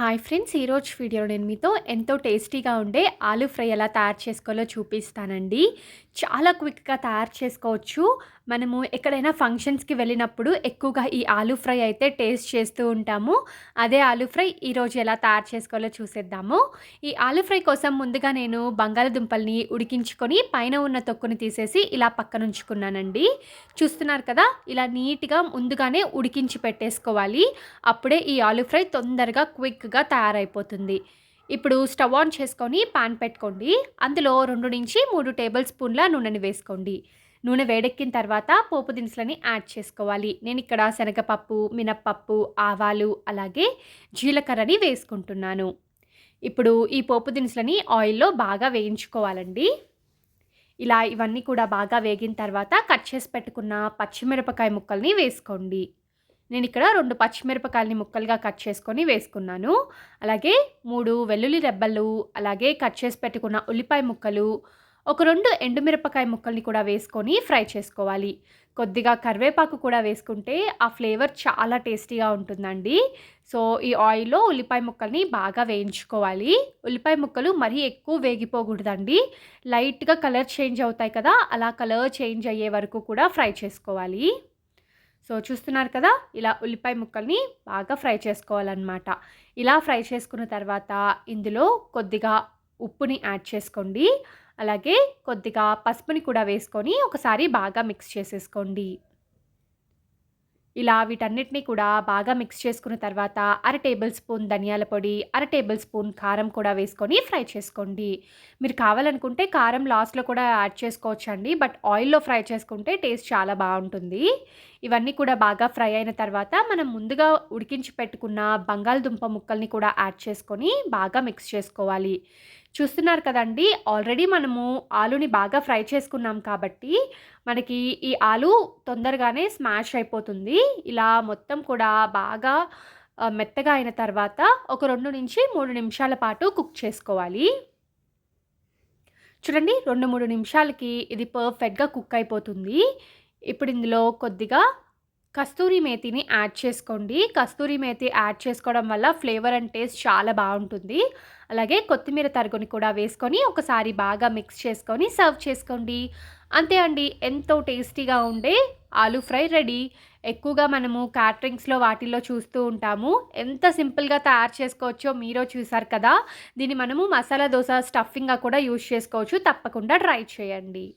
Hi friends ఈరోజు video నేను మీతో ఎంతో టేస్టీగా ఉండే ఆలూ ఫ్రై ఎలా తయారు చేసుకోవాలో చూపిస్తానండి. చాలా క్విక్గా తయారు చేసుకోవచ్చు. మనము ఎక్కడైనా ఫంక్షన్స్కి వెళ్ళినప్పుడు ఎక్కువగా ఈ ఆలూ ఫ్రై అయితే టేస్ట్ చేస్తూ ఉంటాము. అదే ఆలూ ఫ్రై ఈరోజు ఎలా తయారు చేసుకోవాలో చూసేద్దాము. ఈ ఆలూ ఫ్రై కోసం ముందుగా నేను బంగాళదుంపల్ని ఉడికించుకొని పైన ఉన్న తొక్కుని తీసేసి ఇలా పక్కనుంచుకున్నానండి. చూస్తున్నారు కదా ఇలా నీట్గా ముందుగానే ఉడికించి పెట్టేసుకోవాలి. అప్పుడే ఈ ఆలూ ఫ్రై తొందరగా క్విక్గా తయారైపోతుంది. ఇప్పుడు స్టవ్ ఆన్ చేసుకొని పాన్ పెట్టుకోండి. అందులో రెండు నుంచి మూడు టేబుల్ స్పూన్ల నూనెని వేసుకోండి. నూనె వేడెక్కిన తర్వాత పోపు దినుసులని యాడ్ చేసుకోవాలి. నేను ఇక్కడ శనగపప్పు మినప్పప్పు ఆవాలు అలాగే జీలకర్రని వేసుకుంటున్నాను. ఇప్పుడు ఈ పోపు దినుసులని ఆయిల్లో బాగా వేయించుకోవాలండి. ఇలా ఇవన్నీ కూడా బాగా వేగిన తర్వాత కట్ చేసి పెట్టుకున్న పచ్చిమిరపకాయ ముక్కల్ని వేసుకోండి. నేను ఇక్కడ రెండు పచ్చిమిరపకాయలని ముక్కలుగా కట్ చేసుకొని వేసుకున్నాను. అలాగే మూడు వెల్లుల్లి రెబ్బలు అలాగే కట్ చేసి పెట్టుకున్న ఉల్లిపాయ ముక్కలు ఒక రెండు ఎండుమిరపకాయ ముక్కల్ని కూడా వేసుకొని ఫ్రై చేసుకోవాలి. కొద్దిగా కరివేపాకు కూడా వేసుకుంటే ఆ ఫ్లేవర్ చాలా టేస్టీగా ఉంటుందండి. సో ఈ ఆయిల్లో ఉల్లిపాయ ముక్కల్ని బాగా వేయించుకోవాలి. ఉల్లిపాయ ముక్కలు మరీ ఎక్కువ వేగిపోకూడదండి. లైట్గా కలర్ చేంజ్ అవుతాయి కదా అలా కలర్ చేంజ్ అయ్యే వరకు కూడా ఫ్రై చేసుకోవాలి. సో చూస్తున్నారు కదా ఇలా ఉల్లిపాయ ముక్కల్ని బాగా ఫ్రై చేసుకోవాలన్నమాట. ఇలా ఫ్రై చేసుకున్న తర్వాత ఇందులో కొద్దిగా ఉప్పుని యాడ్ చేసుకోండి. అలాగే కొద్దిగా పసుపుని కూడా వేసుకొని ఒకసారి బాగా మిక్స్ చేసేసుకోండి. ఇలా వీటన్నిటిని కూడా బాగా మిక్స్ చేసుకున్న తర్వాత అర టేబుల్ స్పూన్ ధనియాల పొడి అర టేబుల్ స్పూన్ కారం కూడా వేసుకొని ఫ్రై చేసుకోండి. మీరు కావాలనుకుంటే కారం లాస్ట్లో కూడా యాడ్ చేసుకోవచ్చండి బట్ ఆయిల్లో ఫ్రై చేసుకుంటే టేస్ట్ చాలా బాగుంటుంది. ఇవన్నీ కూడా బాగా ఫ్రై అయిన తర్వాత మనం ముందుగా ఉడికించి పెట్టుకున్న బంగాళదుంప ముక్కల్ని కూడా యాడ్ చేసుకొని బాగా మిక్స్ చేసుకోవాలి. చూస్తున్నారు కదండి. ఆల్రెడీ మనము ఆలుని బాగా ఫ్రై చేసుకున్నాం కాబట్టి మనకి ఈ ఆలు తొందరగానే స్మాష్ అయిపోతుంది. ఇలా మొత్తం కూడా బాగా మెత్తగా అయిన తర్వాత ఒక రెండు నుంచి మూడు నిమిషాల పాటు కుక్ చేసుకోవాలి. చూడండి రెండు మూడు నిమిషాలకి ఇది పర్ఫెక్ట్గా కుక్ అయిపోతుంది. ఇప్పుడు ఇందులో కొద్దిగా కస్తూరి మేతిని యాడ్ చేసుకోండి. కస్తూరి మేతి యాడ్ చేసుకోవడం వల్ల ఫ్లేవర్ అండ్ టేస్ట్ చాలా బాగుంటుంది. అలాగే కొత్తిమీర తరుగుని కూడా వేసుకొని ఒకసారి బాగా మిక్స్ చేసుకొని సర్వ్ చేసుకోండి. అంతే అండి. ఎంతో టేస్టీగా ఉండే ఆలూ ఫ్రై రెడీ. ఎక్కువగా మనము క్యాటరింగ్స్లో వాటిల్లో చూస్తూ ఉంటాము. ఎంత సింపుల్గా తయారు చేసుకోవచ్చో మీరో చూసారు కదా. దీన్ని మనము మసాలా దోశ స్టఫింగ్గా కూడా యూజ్ చేసుకోవచ్చు. తప్పకుండా ట్రై చేయండి.